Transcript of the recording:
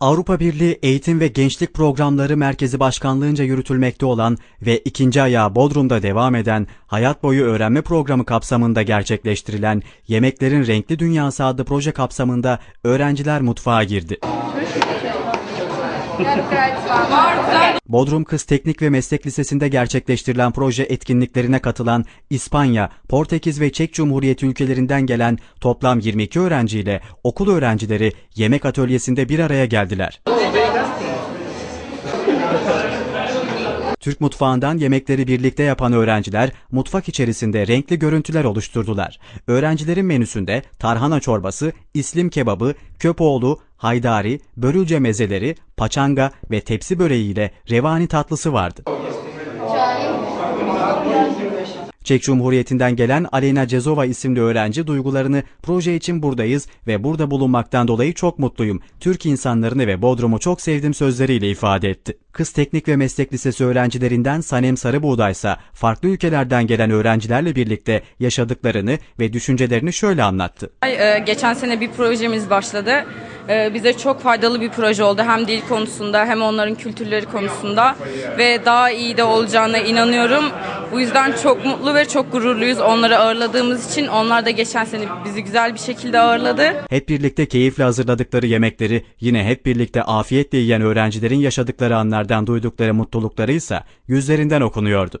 Avrupa Birliği Eğitim ve Gençlik Programları Merkezi Başkanlığınca yürütülmekte olan ve ikinci ayağı Bodrum'da devam eden Hayat Boyu Öğrenme Programı kapsamında gerçekleştirilen Yemeklerin Renkli Dünyası adlı proje kapsamında öğrenciler mutfağa girdi. Bodrum Kız Teknik ve Meslek Lisesi'nde gerçekleştirilen proje etkinliklerine katılan İspanya, Portekiz ve Çek Cumhuriyeti ülkelerinden gelen toplam 22 öğrenciyle okul öğrencileri yemek atölyesinde bir araya geldiler. Türk mutfağından yemekleri birlikte yapan öğrenciler mutfak içerisinde renkli görüntüler oluşturdular. Öğrencilerin menüsünde tarhana çorbası, islim kebabı, köpoğlu, haydari, börülce mezeleri, paçanga ve tepsi böreği ile revani tatlısı vardı. Çek Cumhuriyeti'nden gelen Aleyna Cezova isimli öğrenci duygularını proje için buradayız ve burada bulunmaktan dolayı çok mutluyum. Türk insanlarını ve Bodrum'u çok sevdim sözleriyle ifade etti. Kız Teknik ve Meslek Lisesi öğrencilerinden Sanem Sarıbuğday ise farklı ülkelerden gelen öğrencilerle birlikte yaşadıklarını ve düşüncelerini şöyle anlattı. E, Geçen sene bir projemiz başladı. E, Bize çok faydalı bir proje oldu. Hem dil konusunda hem onların kültürleri konusunda ve daha iyi de olacağına inanıyorum. Bu yüzden çok mutlu ve çok gururluyuz onları ağırladığımız için. Onlar da geçen sene bizi güzel bir şekilde ağırladı. Hep birlikte keyifle hazırladıkları yemekleri yine hep birlikte afiyetle yiyen öğrencilerin yaşadıkları anlardan duydukları mutlulukları ise yüzlerinden okunuyordu.